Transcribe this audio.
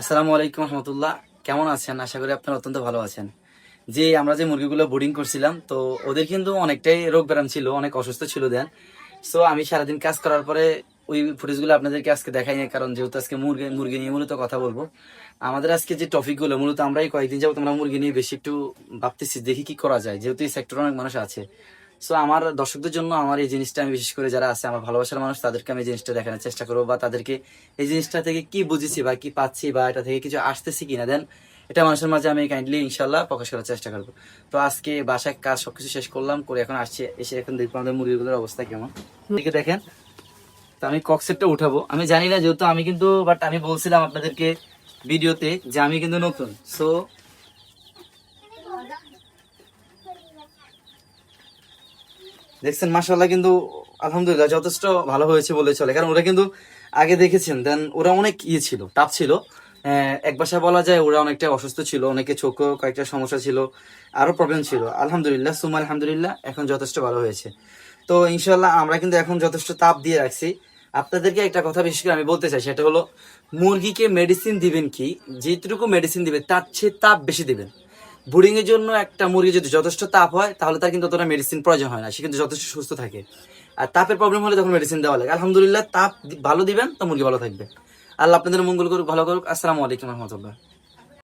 আসসালামু আলাইকুম রহমতুল্লাহ। কেমন আছেন? আশা করি আপনারা অত্যন্ত ভালো আছেন। যে আমরা যে মুরগিগুলো বোর্ডিং করছিলাম, তো ওদের কিন্তু অনেকটাই রোগ ব্যায়াম ছিল, অনেক অসুস্থ ছিল দেন। সো আমি সারাদিন কাজ করার পরে ওই ফুটেজগুলো আপনাদেরকে আজকে দেখাই না কারণ যেহেতু আজকে মুরগি মুরগি নিয়ে মূলত কথা বলব। আমাদের আজকে যে টপিকগুলো মূলত আমরাই কয়েকদিন যাব তোমরা মুরগি নিয়ে বেশি একটু ভাবতেছি, দেখি কি করা যায়। যেহেতু এই সেক্টরে অনেক মানুষ আছে। সো আমার দর্শকদের জন্য আমার এই জিনিসটা আমি বিশেষ করে যারা আছে, আমার ভালোবাসার মানুষ, তাদেরকে আমি এই জিনিসটা দেখানোর চেষ্টা করব বা তাদেরকে এই জিনিসটা থেকে কি বুঝেছি বা কি পাচ্ছি বা এটা থেকে কিছু আসতেছি কিনা, দেন এটা মানুষের মাঝে আমি কাইন্ডলি ইনশাল্লাহ প্রকাশ করার চেষ্টা করব। তো আজকে বাসায় কাজ সবকিছু শেষ করলাম, করে এখন আসছে, এসে এখন দেখব আমাদের মুরগিগুলোর অবস্থা কেমন। দিকে দেখেন, তো আমি কক্সেটটা উঠাবো। আমি জানি না যেহেতু আমি কিন্তু বাট আমি বলছিলাম আপনাদেরকে ভিডিওতে যে আমি কিন্তু নতুন। সো দেখছেন মাসাল্লাহ কিন্তু আলহামদুলিল্লাহ যথেষ্ট ভালো হয়েছে বলে চলে। কারণ ওরা কিন্তু আগে দেখেছেন, দেন ওরা অনেক ইয়ে ছিল টাপ ছিল। এক ভাষায় বলা যায় ওরা অনেকটা অসুস্থ ছিল, অনেকে চোখ কয়েকটা সমস্যা ছিল, আরও প্রবলেম ছিল। আলহামদুলিল্লাহ সুমা আলহামদুলিল্লাহ, এখন যথেষ্ট ভালো হয়েছে। তো ইনশাল্লাহ আমরা কিন্তু এখন যথেষ্ট তাপ দিয়ে রাখছি। আপনাদেরকে একটা কথা বিশেষ করে আমি বলতে চাই, সেটা হলো, মুরগিকে মেডিসিন দিবেন কি যেটুকু মেডিসিন দিবেন, তার চেয়ে তাপ বেশি দিবেন। ব্রিডিং এর জন্য একটা মুরগি যদি যথেষ্ট তাপ হয়, তাহলে তার কিন্তু অতটা মেডিসিন প্রয়োজন হয় না। সে কিন্তু যথেষ্ট সুস্থ থাকে। আর তাপের প্রবলেম হলে তখন মেডিসিন দেওয়া লাগে। আলহামদুলিল্লাহ, তাপ ভালো দিবেন, তো মুরগি ভালো থাকবে। আল্লাহ আপনাদের মঙ্গল করুক, ভালো করুক। আসসালামু আলাইকুম রহমতুল্লাহ।